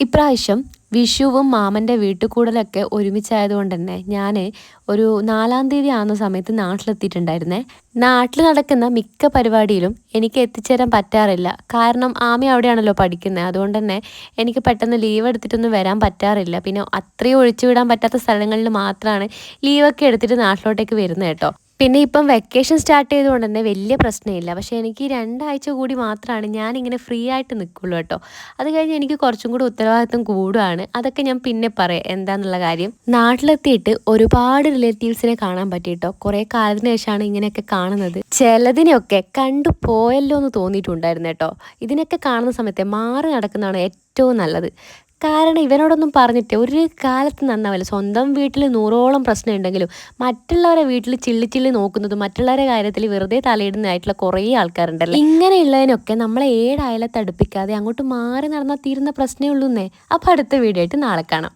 ഇപ്രാവശ്യം വിഷുവും മാമന്റെ വീട്ടുകൂടലൊക്കെ ഒരുമിച്ചായതുകൊണ്ട് തന്നെ ഞാൻ ഒരു നാലാം തീയതി ആകുന്ന സമയത്ത് നാട്ടിലെത്തിയിട്ടുണ്ടായിരുന്നേ. നാട്ടിൽ നടക്കുന്ന മിക്ക പരിപാടിയിലും എനിക്ക് എത്തിച്ചേരാൻ പറ്റാറില്ല. കാരണം ആമി അവിടെയാണല്ലോ പഠിക്കുന്നത് അതുകൊണ്ട് തന്നെ എനിക്ക് പെട്ടെന്ന് ലീവ് എടുത്തിട്ടൊന്നും വരാൻ പറ്റാറില്ല. പിന്നെ അത്രയും ഒഴിച്ചുവിടാൻ പറ്റാത്ത സ്ഥലങ്ങളിൽ മാത്രമാണ് ലീവൊക്കെ എടുത്തിട്ട് നാട്ടിലോട്ടേക്ക് വരുന്നത് കേട്ടോ. പിന്നെ ഇപ്പം വെക്കേഷൻ സ്റ്റാർട്ട് ചെയ്തുകൊണ്ട് തന്നെ വലിയ പ്രശ്നമില്ല. പക്ഷേ എനിക്ക് രണ്ടാഴ്ച കൂടി മാത്രമാണ് ഞാനിങ്ങനെ ഫ്രീ ആയിട്ട് നിൽക്കുള്ളൂ കേട്ടോ. അത് കഴിഞ്ഞ് എനിക്ക് കുറച്ചും കൂടി ഉത്തരവാദിത്വം കൂടുകയാണ് അതൊക്കെ ഞാൻ പിന്നെ പറയാം. എന്താന്നുള്ള കാര്യം. നാട്ടിലെത്തിയിട്ട് ഒരുപാട് റിലേറ്റീവ്സിനെ കാണാൻ പറ്റി കേട്ടോ. കുറേ കാലത്തിന് ശേഷമാണ് ഇങ്ങനെയൊക്കെ കാണുന്നത്. ചിലതിനെയൊക്കെ കണ്ടു പോയല്ലോ എന്ന് തോന്നിയിട്ടുണ്ടായിരുന്നു കേട്ടോ. ഇതിനൊക്കെ കാണുന്ന സമയത്തെ മാറി നടക്കുന്നതാണ് ഏറ്റവും നല്ലത്. കാരണം ഇവനോടൊന്നും പറഞ്ഞിട്ട് ഒരു കാലത്ത് നന്നാവില്ല. സ്വന്തം വീട്ടിൽ നൂറോളം പ്രശ്നം ഉണ്ടെങ്കിലും മറ്റുള്ളവരെ വീട്ടിൽ ചിള്ളി ചിള്ളി നോക്കുന്നതും മറ്റുള്ളവരെ കാര്യത്തിൽ വെറുതെ തലയിടുന്നതായിട്ടുള്ള കുറേ ആൾക്കാരുണ്ടല്ലോ? ഇങ്ങനെയുള്ളതിനൊക്കെ നമ്മളെ ഏഴായാലും തടുപ്പിക്കാതെ അങ്ങോട്ട് മാറി നടന്നാൽ തീരുന്ന പ്രശ്നമേ ഉള്ളൂന്നേ. അപ്പോൾ അടുത്ത വീഡിയോ ആയിട്ട് നാളെ കാണാം.